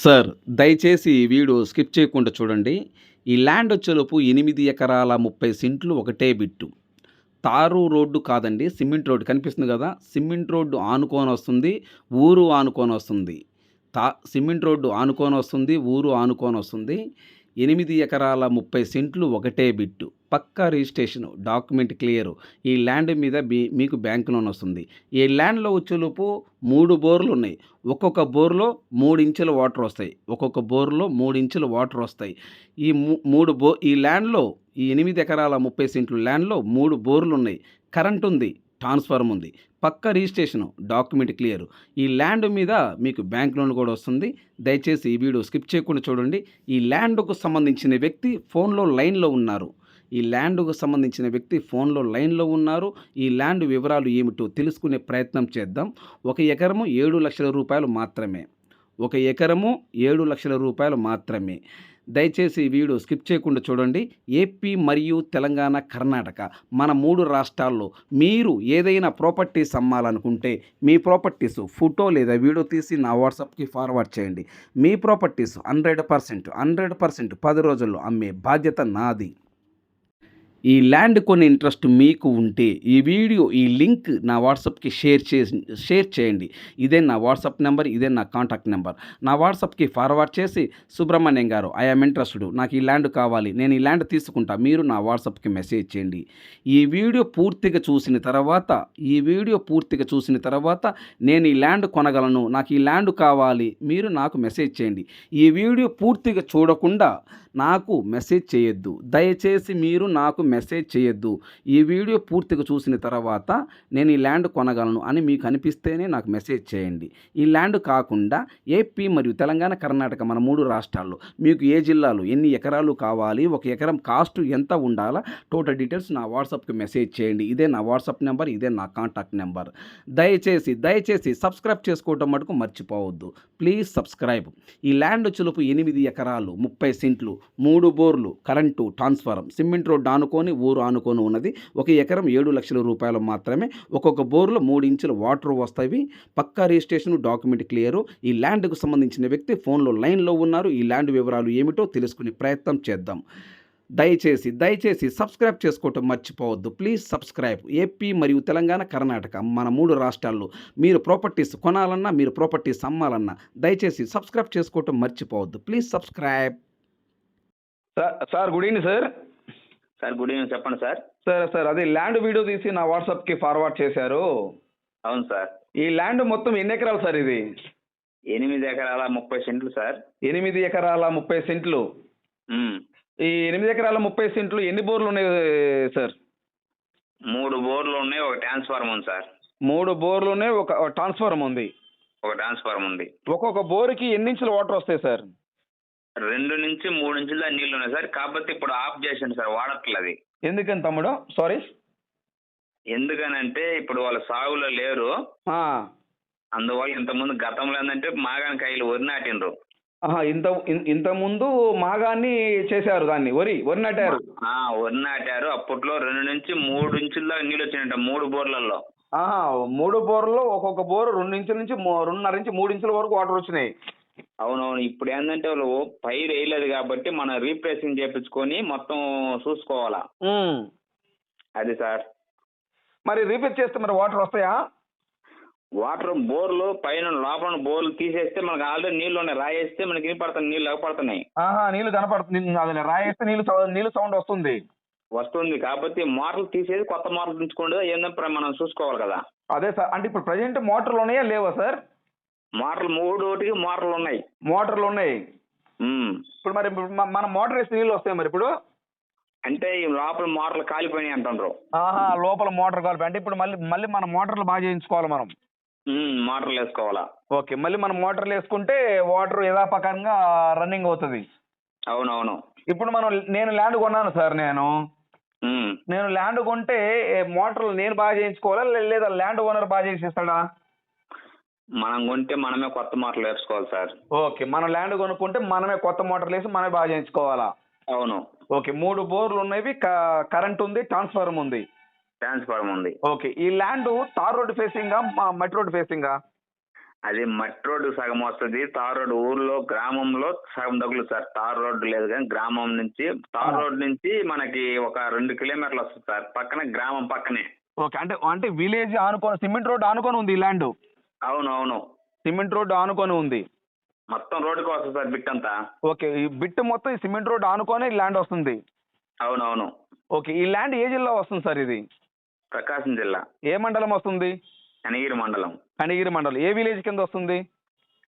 Sir దయచేసి ఈ video skip చేయకుండా చూడండి. ఈ ల్యాండ్ వచ్చేలోపు ఎనిమిది ఎకరాల ముప్పై సెంట్లు ఒకటే బిట్టు. తారు రోడ్డు కాదండి సిమెంట్ రోడ్డు. కనిపిస్తుంది కదా సిమెంట్ రోడ్డు ఆనుకొని వస్తుంది ఊరు ఆనుకొని వస్తుంది. తా సిమెంట్ రోడ్డు ఆనుకొని వస్తుంది ఊరు ఆనుకొని వస్తుంది. ఎనిమిది ఎకరాల ముప్పై సెంట్లు ఒకటే బిట్టు. పక్కా రిజిస్ట్రేషన్ డాక్యుమెంట్ క్లియర్. ఈ ల్యాండ్ మీద మీకు బ్యాంక్ లోన్ వస్తుంది. ఈ ల్యాండ్లో వచ్చేలోపు మూడు బోర్లు ఉన్నాయి ఒక్కొక్క బోర్లో మూడు ఇంచుల వాటర్ వస్తాయి. ఒక్కొక్క బోర్లో మూడు ఇంచుల వాటర్ వస్తాయి. ఈ మూ- మూడు బో ఈ ల్యాండ్లో ఈ ఎనిమిది ఎకరాల ముప్పై సెంట్లు ల్యాండ్లో మూడు బోర్లు ఉన్నాయి కరెంట్ ఉంది. ట్రాన్స్ఫార్మ్ ఉంది. పక్క రిజిస్ట్రేషన్ డాక్యుమెంట్ క్లియర్. ఈ ల్యాండ్ మీద మీకు బ్యాంక్ లోన్ కూడా వస్తుంది. దయచేసి ఈ వీడియో స్కిప్ చేయకుండా చూడండి. ఈ ల్యాండ్కు సంబంధించిన వ్యక్తి ఫోన్లో లైన్లో ఉన్నారు. ఈ ల్యాండ్కు సంబంధించిన వ్యక్తి ఫోన్లో లైన్లో ఉన్నారు. ఈ ల్యాండ్ వివరాలు ఏమిటో తెలుసుకునే ప్రయత్నం చేద్దాం. ఒక ఎకరము ఏడు లక్షల రూపాయలు మాత్రమే. ఒక ఎకరము ఏడు లక్షల రూపాయలు మాత్రమే. దయచేసి ఈ వీడియో స్కిప్ చేయకుండా చూడండి. ఏపీ మరియు తెలంగాణ కర్ణాటక మన మూడు రాష్ట్రాల్లో మీరు ఏదైనా ప్రాపర్టీస్ అమ్మాలనుకుంటే మీ ప్రాపర్టీస్ ఫోటో లేదా వీడియో తీసి నా వాట్సాప్కి ఫార్వర్డ్ చేయండి. మీ properties hundred percent hundred percent పది రోజుల్లో అమ్మే బాధ్యత నాది. ఈ ల్యాండ్ కొనే ఇంట్రెస్ట్ మీకు ఉంటే ఈ వీడియో ఈ లింక్ నా వాట్సాప్కి షేర్ చేసి షేర్ చేయండి. ఇదే నా వాట్సాప్ నెంబర్ ఇదే నా కాంటాక్ట్ నెంబర్. నా వాట్సాప్కి ఫార్వర్డ్ చేసి సుబ్రహ్మణ్యం గారు ఐఎమ్ ఇంట్రెస్టెడ్. నాకు ఈ ల్యాండ్ కావాలి. నేను ఈ ల్యాండ్ తీసుకుంటా. మీరు నా వాట్సాప్కి మెసేజ్ చేయండి. ఈ వీడియో పూర్తిగా చూసిన తర్వాత ఈ వీడియో పూర్తిగా చూసిన తర్వాత నేను ఈ ల్యాండ్ కొనగలను. నాకు ఈ ల్యాండ్ కావాలి. మీరు నాకు మెసేజ్ చేయండి. ఈ వీడియో పూర్తిగా చూడకుండా నాకు మెసేజ్ చేయొద్దు. దయచేసి మీరు నాకు మెసేజ్ చేయొద్దు. ఈ వీడియో పూర్తిగా చూసిన తర్వాత నేను ఈ ల్యాండ్ కొనగలను అని మీకు అనిపిస్తేనే నాకు మెసేజ్ చేయండి. ఈ ల్యాండ్ కాకుండా ఏపీ మరియు తెలంగాణ కర్ణాటక మన మూడు రాష్ట్రాల్లో మీకు ఏ జిల్లాలో ఎన్ని ఎకరాలు కావాలి ఒక ఎకరం కాస్ట్ ఎంత ఉండాలా టోటల్ డీటెయిల్స్ నా వాట్సాప్కి మెసేజ్ చేయండి. ఇదే నా వాట్సాప్ నెంబర్ ఇదే నా కాంటాక్ట్ నెంబర్ దయచేసి దయచేసి సబ్స్క్రైబ్ చేసుకోవటం మటుకు మర్చిపోవద్దు. ప్లీజ్ సబ్స్క్రైబ్ ఈ ల్యాండ్ చులుపు ఎనిమిది ఎకరాలు ముప్పై సెంట్లు. మూడు బోర్లు కరెంటు ట్రాన్స్ఫారం. సిమెంట్ రోడ్ ఆనుకొని ఊరు ఆనుకొని ఉన్నది. ఒక ఎకరం ఏడు లక్షల రూపాయలు మాత్రమే. ఒక్కొక్క బోర్లో మూడు ఇంచుల వాటర్ వస్తాయి. పక్కా రిజిస్ట్రేషన్ డాక్యుమెంట్ క్లియరు. ఈ ల్యాండ్కు సంబంధించిన వ్యక్తి ఫోన్లో లైన్లో ఉన్నారు. ఈ ల్యాండ్ వివరాలు ఏమిటో తెలుసుకునే ప్రయత్నం చేద్దాం. దయచేసి దయచేసి సబ్స్క్రైబ్ చేసుకోవటం మర్చిపోవద్దు. Please subscribe. ఏపీ మరియు తెలంగాణ కర్ణాటక మన మూడు రాష్ట్రాల్లో మీరు ప్రాపర్టీస్ కొనాలన్నా మీరు ప్రాపర్టీస్ అమ్మాలన్నా దయచేసి సబ్స్క్రైబ్ చేసుకోవటం మర్చిపోవద్దు. Please subscribe. Sir sir good evening sir sir good evening చెప్పండి సార్. సార్ సార్ అదే ల్యాండ్ వీడియో తీసి నా వాట్సాప్కి ఫార్వర్డ్ చేశారు. అవును సార్. ఈ ల్యాండ్ మొత్తం ఎన్ని ఎకరాలు సార్ ఇది? ఎనిమిది ఎకరాల ముప్పై సెంట్లు సార్. ఎనిమిది ఎకరాల ముప్పై సెంట్లు. ఈ ఎనిమిది ఎకరాల ముప్పై సెంట్లు ఎన్ని బోర్లు ఉన్నాయి సార్? మూడు బోర్లు ఉన్నాయి ఒక ట్రాన్స్ఫార్మర్ ఉంది సార్. మూడు బోర్లు ఉన్నాయి ఒక ట్రాన్స్ఫార్మర్ ఉంది. ఒక ట్రాన్స్ఫార్మర్ ఉంది. ఒక్కొక్క బోర్కి ఎన్ని ఇంచుల వాటర్ వస్తాయి సార్? రెండు నుంచి మూడు ఇంచుల దాకా నీళ్ళు ఉన్నాయి సార్. కాకపోతే ఇప్పుడు ఆఫ్ చేసాను సార్ వాడట్లేదు అది. ఎందుకని తమ్ముడు? సారీ ఎందుకనంటే ఇప్పుడు వాళ్ళ సాగులో లేరు. అందువల్ల ఇంతకుముందు గతంలో ఏంటంటే మాగాని కాయలు వరి నాటిండ్రు. ఇంత ఇన్- ఇంత ముందు మాగాన్ని చేశారు దాన్ని వరి వరి నాటారు. ఆ, వరి నాటారు. అప్పట్లో రెండు నుంచి మూడు ఇంచుల దాకా నీళ్ళు వచ్చినాయంట మూడు బోర్లలో. ఆహా, మూడు బోర్లలో ఒక్కొక్క బోరు రెండు ఇంచుల నుంచి మూ- రెండున్నర నుంచి మూడు ఇంచుల వరకు వాటర్ వచ్చినాయి. అవునవును. ఇప్పుడు ఏంటంటే వాళ్ళు పైరు వేయలేదు కాబట్టి మనం రీప్లేసింగ్ చేపించుకొని మొత్తం చూసుకోవాలా? ఉమ్. అది సార్. మరి రిపేర్ చేస్తే మరి వాటర్ వస్తాయా? వాటర్ బోర్లు పైన లోపల బోర్లు తీసేస్తే మనకు ఆల్రెడీ నీళ్ళు ఉన్నాయి. రాయేస్తే మనకి వినపడుతున్నాయి నీళ్ళు లేకపోతున్నాయి. ఆహా నీళ్ళు కనపడుతుంది. అది రాయేస్తే నీళ్ళు సౌ- నీళ్ళు సౌండ్ వస్తుంది. వస్తుంది. కాబట్టి మోటార్లు తీసేది కొత్త మోటార్లు తెచ్చుకోండి ఏంటంటే మనం చూసుకోవాలి కదా. అదే సార్. అంటే ఇప్పుడు ప్రజెంట్ మోటార్లు ఉన్నాయా లేవా సార్? మోటార్లు మూడు ఒకటికి మోటార్లు ఉన్నాయి. మోటార్లు ఉన్నాయి. ఇప్పుడు మరి మన మోటార్ వేస్తే నీళ్ళు వస్తాయి మరి ఇప్పుడు? అంటే లోపల మోటార్లు కాలిపోయినాయి అంటుండ్రు. ఆహా లోపల మోటార్ కావాలి అంటే ఇప్పుడు మళ్ళీ మళ్ళీ మన మోటార్లు బాగా చేయించుకోవాలి మనం. మోటార్లు వేసుకోవాలా. ఓకే మళ్ళీ మనం మోటార్లు వేసుకుంటే వాటర్ యథాపకంగా రన్నింగ్ అవుతుంది. అవునవును. ఇప్పుడు మనం నేను ల్యాండ్ కొన్నాను సార్ నేను. నేను ల్యాండ్ కొంటే మోటార్లు నేను బాగా చేయించుకోవాలా లేదా ల్యాండ్ ఓనర్ బాగా చేసిస్తాడా? మనం కొంటే మనమే కొత్త మోటార్లు వేసుకోవాలి సార్. ఓకే మనం ల్యాండ్ కొనుక్కుంటే మనమే కొత్త మోటార్లు వేసి మనమే బాగా చేయించుకోవాలా? అవును. ఓకే మూడు బోర్లు ఉన్నవి కరెంట్ ఉంది ట్రాన్స్ఫార్మర్ ఉంది. ట్రాన్స్ఫార్మర్ ఉంది. ఓకే ఈ ల్యాండ్ తార్ రోడ్ ఫేసింగా మట్టి రోడ్ ఫేసింగా? అది మట్టి రోడ్డు సగం వస్తుంది తార్ రోడ్డు ఊర్లో గ్రామంలో సగం తగులు సార్. తార్ రోడ్డు లేదు కానీ గ్రామం నుంచి తార్ ఆ. రోడ్డు నుంచి మనకి ఒక రెండు కిలోమీటర్లు వస్తుంది సార్. పక్కన గ్రామం పక్కనే. ఓకే అంటే అంటే విలేజ్ ఆనుకొని సిమెంట్ రోడ్ ఆనుకొని ఉంది ఈ ల్యాండ్? అవును అవును సిమెంట్ రోడ్ ఆనుకొని ఉంది. మొత్తం రోడ్డుకి వస్తుంది సార్ బిట్ అంతా. ఓకే ఈ బిట్ మొత్తం ఈ సిమెంట్ రోడ్ ఆనుకొని ఈ ల్యాండ్ వస్తుంది. అవును అవును ఓకే ఈ ల్యాండ్ ఏ జిల్లా వస్తుంది సార్ ఇది? ప్రకాశం జిల్లా. ఏ మండలం వస్తుంది? కనిగిరి మండలం. కనిగిరి మండలం. ఏ విలేజ్ కింద వస్తుంది?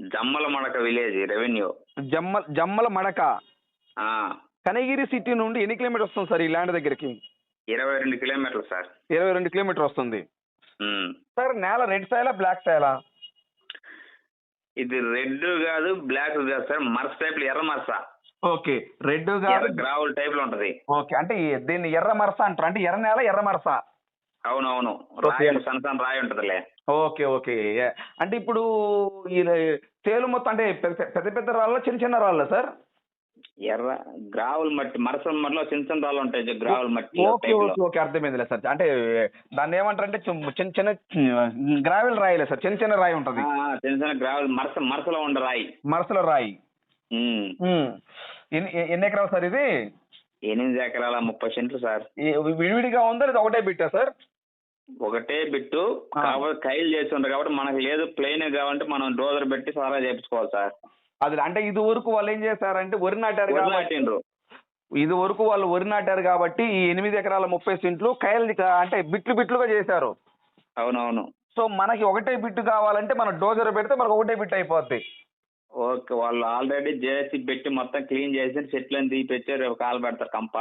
జమ్మల మడక విలేజ్ రెవెన్యూ. జమ్మ జమ్మల మడక. ఆ, కనిగిరి సిటీ నుండి ఎన్ని కిలోమీటర్ వస్తుంది సార్ ఈ ల్యాండ్ దగ్గరికి? ఇరవై రెండు కిలోమీటర్లు సార్. ఇరవై రెండు కిలోమీటర్ వస్తుంది. సార్ నేల రెడ్ సాయలా బ్లాక్ సాయలా ఇది రెడ్ కాదు బ్లాక్ కాదు సార్ మరస టైప్ ఎర్ర మరస. ఓకే రెడ్ ఎర్ర గ్రావుల్ టైప్లో ఉంటది. ఓకే అంటే దీన్ని ఎర్ర మరస అంటారు. అంటే ఎర్ర నేల ఎర్ర మరస. అవునవును ఓకే. రాయి ఉంటదిలే. Okay okay. అంటే ఇప్పుడు ఈ తేలు మొత్తం అంటే పెద్ద పెద్ద రాళ్ళ చిన్న చిన్న రాళ్ళ సార్? ఎర్ర గ్రావుల్ మట్టి మరసల మట్టిలో చిన్న చిన్న రాళ్ళు ఉంటాయి గ్రావుల్ మట్టి ఓకే ఓకే ఓకే అర్థమైందిలే సార్. అంటే దాన్ని ఏమంటారు అంటే చిన్న చిన్న గ్రావెల్ రాయిలే సార్ చిన్న చిన్న రాయి ఉంటది. చిన్న చిన్న గ్రావుల్ మరస మరసలో ఉండే రాయి. మరసల రాయి. ఎన్ని ఎకరాలు సార్ ఇది? ఎనిమిది ఎకరాల ముప్పై సెంట్లు సార్. విడివిడిగా ఉందా లేదా ఒకటే బిట్టా సార్? ఒకటే బిట్టు. కాబట్టి కైలు చేసి ఉంటారు కాబట్టి మనకు లేదు ప్లెయిన్ కావాలంటే మనం డోజర్ పెట్టి సారా చేపించుకోవాలి సార్. అది అంటే ఇది వరకు వాళ్ళు ఏం చేశారంటే వరి నాటారు కాబట్టి ఇది వరకు వాళ్ళు వరి నాటారు కాబట్టి ఈ ఎనిమిది ఎకరాల ముప్పై సెంట్లు కయలు అంటే బిట్లు బిట్లుగా చేశారు. అవునవును. సో మనకి ఒకటే బిట్టు కావాలంటే మనం డోజర్ పెడితే మనకు ఒకటే బిట్ అయిపోద్ది. ఓకే వాళ్ళు ఆల్రెడీ జేసీ పెట్టి మొత్తం క్లీన్ చేసి చెట్లను తీపిచ్చి రేపు కాలు పెడతారు కంప.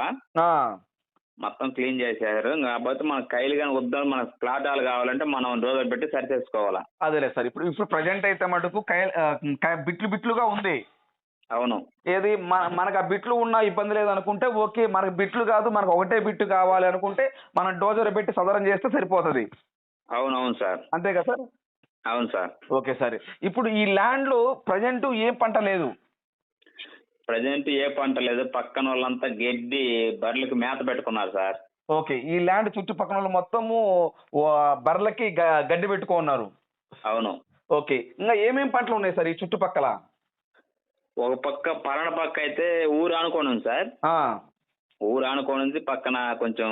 మొత్తం క్లీన్ చేశారు కాకపోతే మన కైలు కానీ వద్దాం మన ప్లాట్ హాల్ కావాలంటే మనం డోజర్ పెట్టి సరి చేసుకోవాలా అదేలే సార్. ఇప్పుడు ఇప్పుడు ప్రజెంట్ అయితే మటుకు బిట్లు బిట్లుగా ఉంది. అవును. ఏది మన మనకు ఆ బిట్లు ఉన్నా ఇబ్బంది లేదనుకుంటే ఓకే మనకు బిట్లు కాదు మనకు ఒకటే బిట్టు కావాలి అనుకుంటే మనం డోజర్ పెట్టి సదరం చేస్తే సరిపోతుంది. అవునవును సార్. అంతే కదా సార్? అవును సార్. ఓకే సరే. ఇప్పుడు ఈ ల్యాండ్లో ప్రజెంట్ ఏం పంట లేదు. ప్రజెంట్ ఏ పంట లేదు. పక్కన వాళ్ళంతా గడ్డి బర్రెలకు మేత పెట్టుకున్నారు సార్. ఓకే. ఈ ల్యాండ్ చుట్టుపక్కల వాళ్ళు మొత్తము బర్రెలకి గడ్డి పెట్టుకున్నారు. అవును. ఓకే. ఇంకా ఏమేం పంటలు ఉన్నాయి సార్ ఈ చుట్టుపక్కల? ఒక పక్క పరణ పక్క అయితే ఊరు ఆనుకొని ఉంది సార్ ఊరు ఆనుకొని ఉంది పక్కన కొంచెం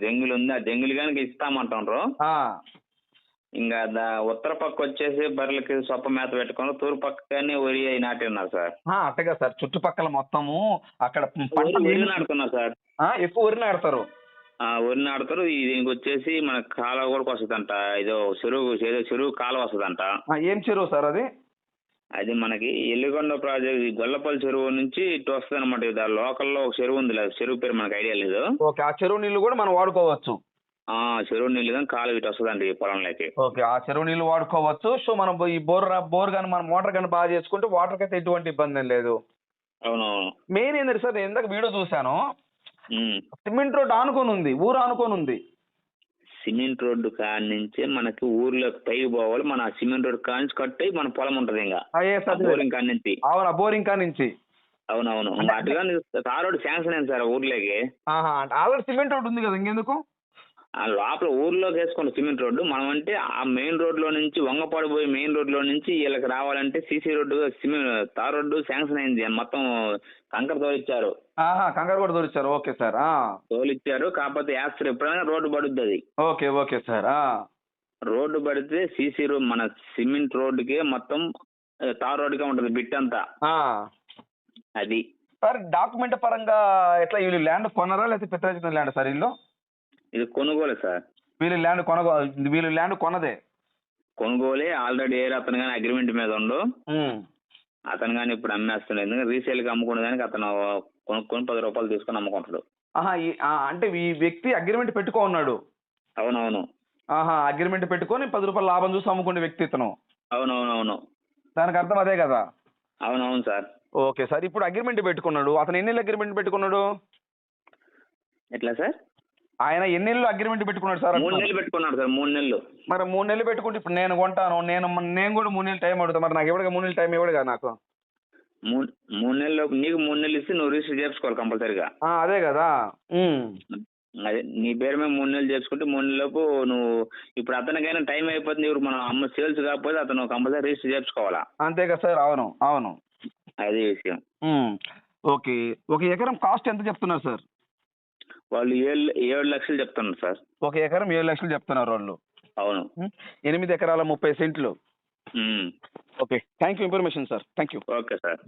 జంగులు ఉంది ఆ జంగులు కనుక ఇస్తామంటుండ్రు. ఆ, ఇంకా దా ఉత్తర పక్క వచ్చేసి బర్రెలకి సొప్ప మేత పెట్టుకొని తూర్పు పక్క కానీ వరి అయి నాటి ఉన్నారు సార్. ఆ, అట్టగా సార్. చుట్టుపక్కల మొత్తము అక్కడ పంట వరి సార్. ఎక్కువ వరి నాడతారు ఆ, వరి నాటుతారు. దీనికి వచ్చేసి మన కాలువ కూడా వస్తుందంట ఇదో చెరువు ఏదో చెరువు కాలువ వస్తుందంట. ఆ, ఏం చెరువు సార్ అది? అది మనకి ఎల్లికొండ ప్రాజెక్ట్ ఈ గొల్లపల్లి చెరువు నుంచి ఇటు వస్తుంది అనమాట లోకల్లో ఒక చెరువు ఉంది. లేదు చెరువు పేరు మనకు ఐడియా లేదు. ఓకే ఆ చెరువు నీళ్ళు కూడా మనం వాడుకోవచ్చు. చెరువు నీళ్ళు కానీ కాలువ ఇటు వస్తుందండి ఈ పొలంలోకి. ఓకే ఆ చెరువు నీళ్ళు వాడుకోవచ్చు. సో మనం ఈ బోర్ బోర్ కానీ మనం మోటార్ కానీ బాగా చేసుకుంటే వాటర్కి అయితే ఎటువంటి ఇబ్బంది లేదు. అవునవును. మెయిన్ ఏంటంటే సార్ నేను ఇందాక వీడియో చూశాను. సిమెంట్ రోడ్ ఆనుకొని ఉంది ఊరు ఆనుకొని ఉంది. సిమెంట్ రోడ్డు కాడ నుంచి మనకి ఊర్లోకి పైకి పోవాలి. మన సిమెంట్ రోడ్డు కాడ నుంచి కట్టి మన పొలం ఉంటది ఇంకా. బోరింగ్ కాడ నుంచి. అవునా బోరింగ్ కా నుంచి. అవునవును. అంటే- అటుగా తార్ రోడ్డు శాంక్షన్ అయింది సార్ ఊర్లోకి. ఆల్రెడీ సిమెంట్ రోడ్ ఉంది కదా ఇంకెందుకు? ఆ లోపల ఊర్లోకి వేసుకున్న సిమెంట్ రోడ్డు మనం అంటే ఆ మెయిన్ రోడ్లో నుంచి వంగపాడు పోయి మెయిన్ రోడ్లో నుంచి వీళ్ళకి రావాలంటే CC road cement tar road sanction అయింది. మొత్తం కంకర తోలిచ్చారు. కంగారు కూడా దొరిచారు ఓకే సార్. తోలిచ్చారు. కాకపోతే యాక్టర్ ఎప్పుడైనా రోడ్డు పడుద్ది అది. Okay okay sir. రోడ్డు పడితే సీసీ రోడ్ మన సిమెంట్ రోడ్డుకి మొత్తం తార్ రోడ్డుగా ఉంటుంది బిట్ అంతా. అది. సార్ డాక్యుమెంట్ పరంగా ఎట్లా వీళ్ళు ల్యాండ్ కొనరా లేకపోతే పెద్ద ల్యాండ్ సార్ వీళ్ళు? ఇది కొనుగోలు సార్. వీళ్ళు ల్యాండ్ కొనగో వీళ్ళు ల్యాండ్ కొనదే కొనుగోలే ఆల్రెడీ ఏర్ అతను కానీ అగ్రిమెంట్ మీద ఉండు. అతను కానీ ఇప్పుడు అమ్మేస్తున్నాడు. ఎందుకంటే రీసేల్కి అమ్ముకునే దానికి అతను కొనుక్కొని పది రూపాయలు తీసుకొని అమ్ముకుంటాడు ఆహా అంటే ఈ వ్యక్తి అగ్రిమెంట్ పెట్టుకో ఉన్నాడు అవునవును. ఆహా అగ్రిమెంట్ పెట్టుకొని పది రూపాయలు లాభం చూసి అమ్ముకునే వ్యక్తి ఇతను. అవునవునవును. దానికి అర్థం అదే కదా? అవునవును సార్. ఓకే సార్ ఇప్పుడు అగ్రిమెంట్ పెట్టుకున్నాడు. అతను ఎన్ని అగ్రిమెంట్ పెట్టుకున్నాడు? ఎట్లా సార్? ఆయన ఎన్ని నెలలు అగ్రిమెంట్ పెట్టుకున్నాడు సార్ మూడు. నెలలు పెట్టుకున్నాడు సార్ మూడు నెలలు. మరి మూడు నెలలు పెట్టుకుంటే ఇప్పుడు నేను కొంటాను నేను నేను కూడా మూడు నెలలు టైం అడుగుతా మరి నాకు ఎవడిగా మూడు నెలలు టైం కదా నాకు? మూడు నెలలు నీకు మూడు నెలలు ఇస్తే నువ్వు రిజిస్టర్ చేసుకోవాలి కంపల్సరీగా. అదే కదా. అదే నీ పేరు మీద మూడు నెలలు చేసుకుంటే మూడు నెలలకు నువ్వు ఇప్పుడు అతనికైనా టైం అయిపోతుంది. ఇప్పుడు మనం అమ్మ సేల్స్ కాకపోతే అతను కంపల్సరీ రిజిస్టర్ చేర్చుకోవాలా అంతే కదా సార్ అవును అవును. అది విషయం. ఓకే ఒక ఎకరం కాస్ట్ ఎంత చెప్తున్నారు సార్? వాళ్ళు ఏడు ఏడు లక్షలు చెప్తున్నారు సార్. ఒక ఎకరం ఏడు లక్షలు చెప్తున్నారు వాళ్ళు. అవును. ఎనిమిది ఎకరాల ముప్పై సెంట్లు. Okay thank you information sir thank you okay sir.